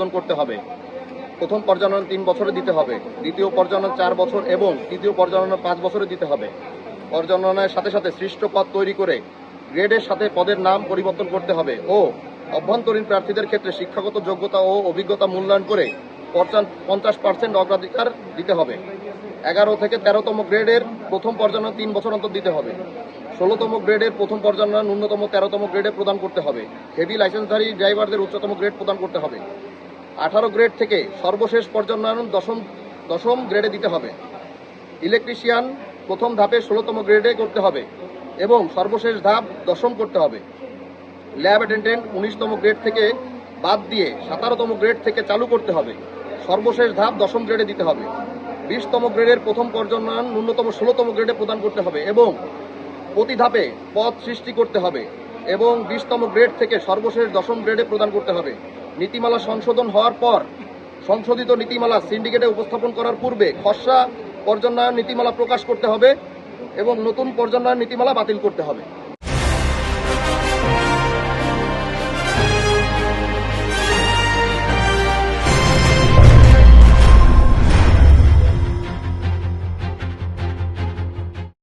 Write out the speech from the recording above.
সংশোধন করতে হবে। প্রথম পর্যালোচনা তিন বছরে দিতে হবে। দ্বিতীয় পর্যালোচনা চার বছর এবং তৃতীয় পর্যালোচনা পাঁচ বছরে দিতে হবে। পর্যালোচনার সাথে সাথে সৃষ্ট পদ তৈরি করে গ্রেডের সাথে পদের নাম পরিবর্তন করতে হবে ও অভ্যন্তরীণ প্রার্থীদের ক্ষেত্রে শিক্ষাগত যোগ্যতা ও অভিজ্ঞতা মূল্যায়ন করে পঞ্চাশ পার্সেন্ট অগ্রাধিকার দিতে হবে। এগারো থেকে তেরোতম গ্রেডের প্রথম পর্যালোচনা তিন বছর অন্তর দিতে হবে। ষোলোতম গ্রেডের প্রথম পর্যালোচনা ন্যূনতম তেরোতম গ্রেডে প্রদান করতে হবে। হেভি লাইসেন্সধারী ড্রাইভারদের উচ্চতম গ্রেড প্রদান করতে হবে। আঠারো গ্রেড থেকে সর্বশেষ পর্যালোচনা দশম দশম গ্রেডে দিতে হবে। ইলেকট্রিশিয়ান প্রথম ধাপে ষোলোতম গ্রেডে করতে হবে এবং সর্বশেষ ধাপ দশম করতে হবে। ল্যাব অ্যাটেন্ডেন্ট উনিশতম গ্রেড থেকে বাদ দিয়ে সতেরোতম গ্রেড থেকে চালু করতে হবে। সর্বশেষ ধাপ দশম গ্রেডে দিতে হবে। বিশতম গ্রেডের প্রথম পর্যালোচনা ন্যূনতম ষোলোতম গ্রেডে প্রদান করতে হবে এবং প্রতি ধাপে পথ সৃষ্টি করতে হবে এবং বিশতম গ্রেড থেকে সর্বশেষ দশম গ্রেডে প্রদান করতে হবে। নীতিমালা সংশোধন হওয়ার পর সংশোধিত নীতিমালা সিন্ডিকেটে উপস্থাপন করার পূর্বে খসড়া পর্যন্ত নীতিমালা প্রকাশ করতে হবে এবং নতুন পর্যালোচনা নীতিমালা বাতিল করতে হবে।